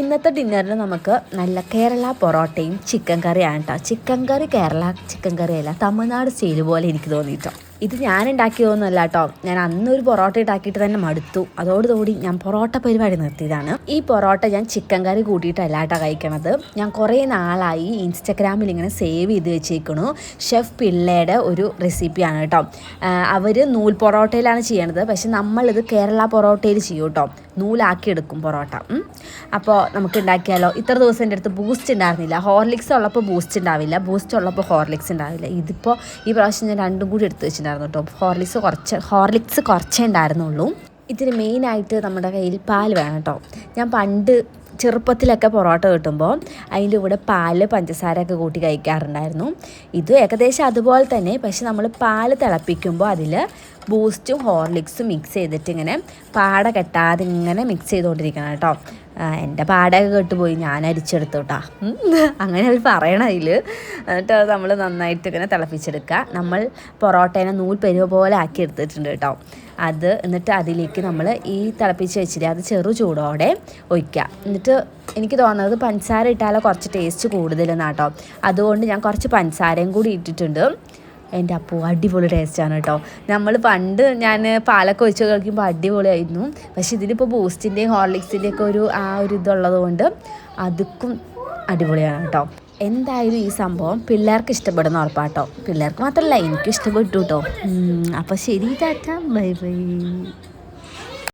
ഇന്നത്തെ ഡിന്നറിന് നമുക്ക് നല്ല കേരള പൊറോട്ടയും ചിക്കൻ കറിയാണ് കേട്ടോ ചിക്കൻ കറി കേരള ചിക്കൻ കറിയല്ല തമിഴ്നാട് സ്റ്റൈൽ പോലെ എനിക്ക് തോന്നിയിട്ടോ. ഇത് ഞാൻ ഉണ്ടാക്കിയതൊന്നുമല്ല കേട്ടോ ഞാൻ അന്നൊരു പൊറോട്ട ഉണ്ടാക്കിയിട്ട് തന്നെ മടുത്തു. അതോടുകൂടി ഞാൻ പൊറോട്ട പരിപാടി നിർത്തിയതാണ്. ഈ പൊറോട്ട ഞാൻ ചിക്കൻ കറി കൂട്ടിയിട്ടല്ല കേട്ടോ കഴിക്കണത്. ഞാൻ കുറേ നാളായി ഇൻസ്റ്റഗ്രാമിൽ ഇങ്ങനെ സേവ് ചെയ്ത് വെച്ചേക്കണു. ഷെഫ് പിള്ളയുടെ ഒരു റെസിപ്പിയാണ് കേട്ടോ. അവർ നൂൽ പൊറോട്ടയിലാണ് ചെയ്യണത്. പക്ഷെ നമ്മളിത് കേരള പൊറോട്ടയിൽ ചെയ്യും കേട്ടോ. നൂലാക്കി എടുക്കും പൊറോട്ട. അപ്പോൾ നമുക്ക് ഉണ്ടാക്കിയാലോ? ഇത്ര ദിവസം എന്റെ അടുത്ത് ബൂസ്റ്റ് ഉണ്ടായിരുന്നില്ല. ഹോർലിക്സ് ഉള്ളപ്പോൾ ബൂസ്റ്റ് ഉണ്ടാവില്ല. ബൂസ്റ്റ് ഉള്ളപ്പോൾ ഹോർലിക്സ് ഉണ്ടാവില്ല. ഇതിപ്പോൾ ഈ പ്രാവശ്യം ഞാൻ രണ്ടും കൂടി എടുത്ത് വെച്ചിട്ടുണ്ടായിരുന്നു. കേട്ടോ. ഹോർലിക്സ് കുറച്ച് ഹോർലിക്സ് കുറച്ചേ ഉണ്ടായിരുന്നുള്ളൂ. ഇതിന് മെയിനായിട്ട് നമ്മുടെ കയ്യിൽ പാൽ വേണം കേട്ടോ. ഞാൻ പണ്ട് ചെറുപ്പത്തിലൊക്കെ പൊറോട്ട കിട്ടുമ്പോൾ അതിന്റെ കൂടെ പാൽ പഞ്ചസാരയൊക്കെ കൂട്ടി കഴിക്കാറുണ്ടായിരുന്നു. ഇത് ഏകദേശം അതുപോലെ തന്നെ പക്ഷെ നമ്മൾ പാൽ തിളപ്പിക്കുമ്പോൾ അതിൽ ബൂസ്റ്റും ഹോർലിക്സും മിക്സ് ചെയ്തിട്ട് ഇങ്ങനെ പാട കെട്ടാതെ ഇങ്ങനെ മിക്സ് ചെയ്തുകൊണ്ടിരിക്കണം കേട്ടോ. എന്റെ പാടൊക്കെ കെട്ടുപോയി. ഞാൻ അരിച്ചെടുത്തു കേട്ടോ അങ്ങനെ അവർ പറയണം അതിൽ എന്നിട്ട് നമ്മൾ നന്നായിട്ട് ഇങ്ങനെ തിളപ്പിച്ചെടുക്കുക. നമ്മൾ പൊറോട്ടേനെ നൂൽ പെരുവ പോലെ ആക്കി എടുത്തിട്ടുണ്ട് കേട്ടോ അത് എന്നിട്ട് അതിലേക്ക് നമ്മൾ ഈ തിളപ്പിച്ച് വെച്ചിട്ട് അത് ചെറു ചൂടോടെ ഒഴിക്കുക. എന്നിട്ട് എനിക്ക് തോന്നുന്നത് പഞ്ചസാര ഇട്ടാലോ കുറച്ച് ടേസ്റ്റ് കൂടുതലെന്നാട്ടോ അതുകൊണ്ട് ഞാൻ കുറച്ച് പഞ്ചസാരയും കൂടി ഇട്ടിട്ടുണ്ട്. എന്റെ അപ്പോൾ അടിപൊളി ടേസ്റ്റാണ് കേട്ടോ നമ്മൾ പണ്ട് ഞാൻ പാലൊക്കെ ഒഴിച്ച് കളിക്കുമ്പോൾ അടിപൊളിയായിരുന്നു. പക്ഷേ ഇതിലിപ്പോൾ ബൂസ്റ്റിന്റെയും ഹോർലിക്സിന്റെയും ഒക്കെ ഒരു ആ ഒരു ഇതുള്ളത് കൊണ്ട് അതുക്കും അടിപൊളിയാണ് കേട്ടോ എന്തായാലും ഈ സംഭവം പിള്ളേർക്ക് ഇഷ്ടപ്പെടുന്ന ഉറപ്പാട്ടോ. പിള്ളേർക്ക് മാത്രമല്ല എനിക്കും ഇഷ്ടപ്പെട്ടു കേട്ടോ അപ്പോൾ ശരി ടാറ്റ. Bye bye.